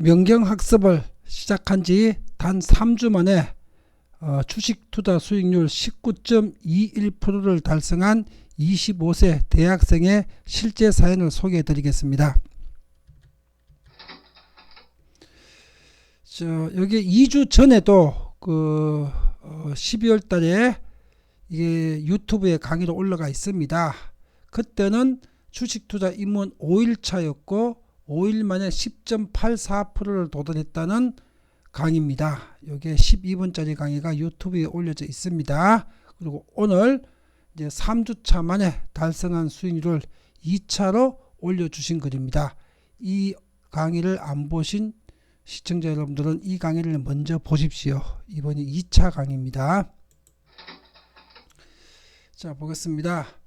명경학습을 시작한 지 단 3주 만에 어, 주식 투자 수익률 19.21%를 달성한 25세 대학생의 실제 사연을 소개해 드리겠습니다. 저, 여기 2주 전에도 그 어, 12월 달에 이게 유튜브에 강의로 올라가 있습니다. 그때는 주식 투자 입문 5일 차였고 5일 만에 10.84%를 도달했다는 강의입니다. 이게 12분짜리 강의가 유튜브에 올려져 있습니다. 그리고 오늘 이제 3주차 만에 달성한 수익률을 2차로 올려주신 글입니다. 이 강의를 안 보신 시청자 여러분들은 이 강의를 먼저 보십시오. 이번이 2차 강의입니다. 자, 보겠습니다.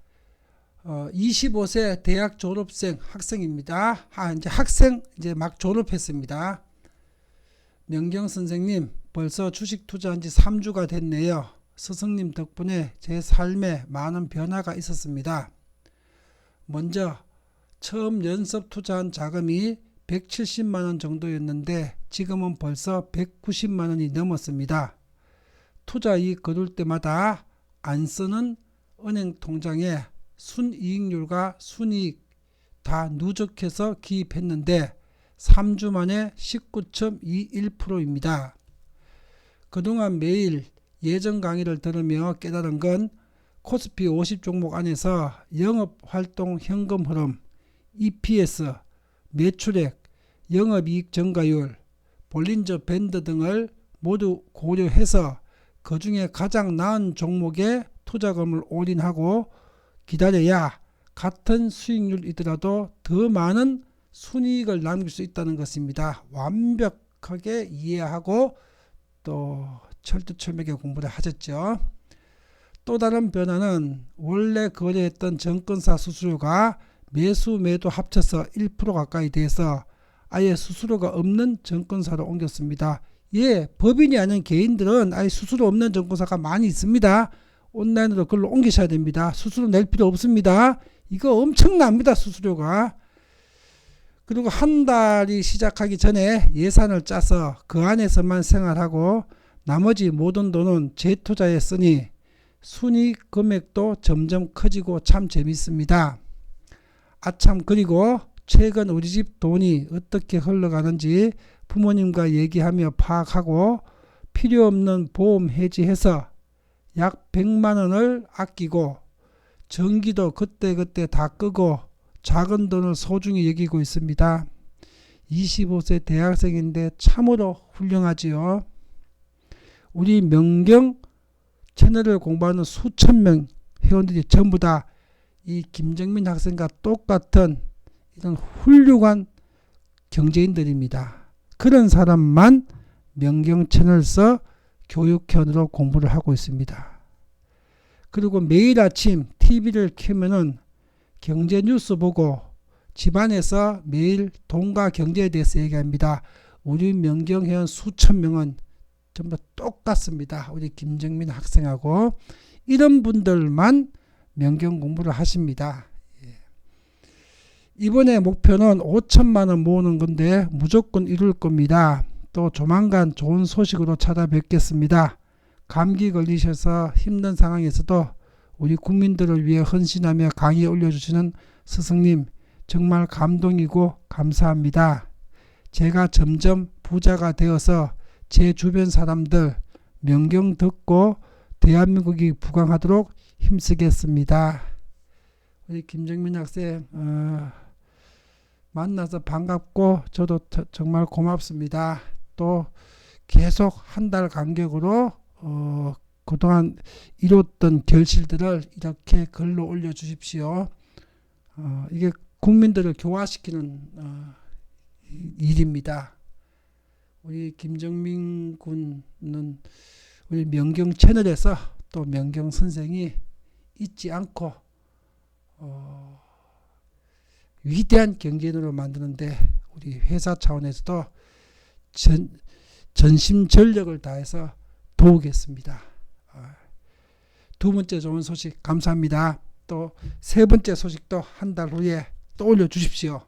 어, 25세 대학 졸업생 학생입니다. 아, 이제 학생 이제 막 졸업했습니다. 명경 선생님, 벌써 주식 투자한 지 3주가 됐네요. 스승님 덕분에 제 삶에 많은 변화가 있었습니다. 먼저 처음 연습 투자한 자금이 170만 원 정도였는데 지금은 벌써 190만 원이 넘었습니다. 투자 이익 거둘 때마다 안 쓰는 은행 통장에 순이익률과 순이익 다 누적해서 기입했는데 3주 만에 19.21%입니다. 그동안 매일 예전 강의를 들으며 깨달은 건 코스피 50 종목 안에서 영업 활동 현금 흐름, EPS, 매출액, 영업이익 증가율, 볼린저 밴드 등을 모두 고려해서 그 중에 가장 나은 종목에 투자금을 올인하고 기다려야 같은 수익률이더라도 더 많은 순이익을 남길 수 있다는 것입니다. 완벽하게 이해하고 또 철두철미하게 공부를 하셨죠. 또 다른 변화는 원래 거래했던 증권사 수수료가 매수 매도 합쳐서 1% 가까이 돼서 아예 수수료가 없는 증권사로 옮겼습니다. 예, 법인이 아닌 개인들은 아예 수수료 없는 증권사가 많이 있습니다. 온라인으로 그걸로 옮기셔야 됩니다. 수수료 낼 필요 없습니다. 이거 엄청납니다. 수수료가. 그리고 한 달이 시작하기 전에 예산을 짜서 그 안에서만 생활하고 나머지 모든 돈은 재투자에 쓰니 순이익 금액도 점점 커지고 참 재밌습니다. 아참 그리고 최근 우리 집 돈이 어떻게 흘러가는지 부모님과 얘기하며 파악하고 필요 없는 보험 해지해서 약 100만 원을 아끼고 전기도 그때그때 다 끄고 작은 돈을 소중히 여기고 있습니다. 25세 대학생인데 참으로 훌륭하지요. 우리 명경 채널을 공부하는 수천 명 회원들이 전부 다 이 김정민 학생과 똑같은 이런 훌륭한 경제인들입니다. 그런 사람만 명경 채널서 교육현으로 공부를 하고 있습니다. 그리고 매일 아침 TV를 켜면은 경제 뉴스 보고 집안에서 매일 돈과 경제에 대해서 얘기합니다. 우리 명경회원 수천 명은 전부 똑같습니다. 우리 김정민 학생하고 이런 분들만 명경 공부를 하십니다. 예. 이번에 목표는 5천만 원 모으는 건데 무조건 이룰 겁니다. 또 조만간 좋은 소식으로 찾아뵙겠습니다. 감기 걸리셔서 힘든 상황에서도 우리 국민들을 위해 헌신하며 강의 올려주시는 스승님 정말 감동이고 감사합니다. 제가 점점 부자가 되어서 제 주변 사람들 명경 듣고 대한민국이 부강하도록 힘쓰겠습니다. 우리 김정민 학생 어, 만나서 반갑고 저도 정말 고맙습니다. 또 계속 한 달 간격으로 어, 그동안 이뤘던 결실들을 이렇게 글로 올려주십시오. 어, 이게 국민들을 교화시키는 어, 일입니다. 우리 김정민 군은 우리 명경 채널에서 또 명경 선생이 잊지 않고 어, 위대한 경제인으로 만드는데 우리 회사 차원에서도 전, 전심 전력을 다해서 도우겠습니다. 아, 두 번째 좋은 소식 감사합니다. 또 세 번째 소식도 한 달 후에 또 올려주십시오.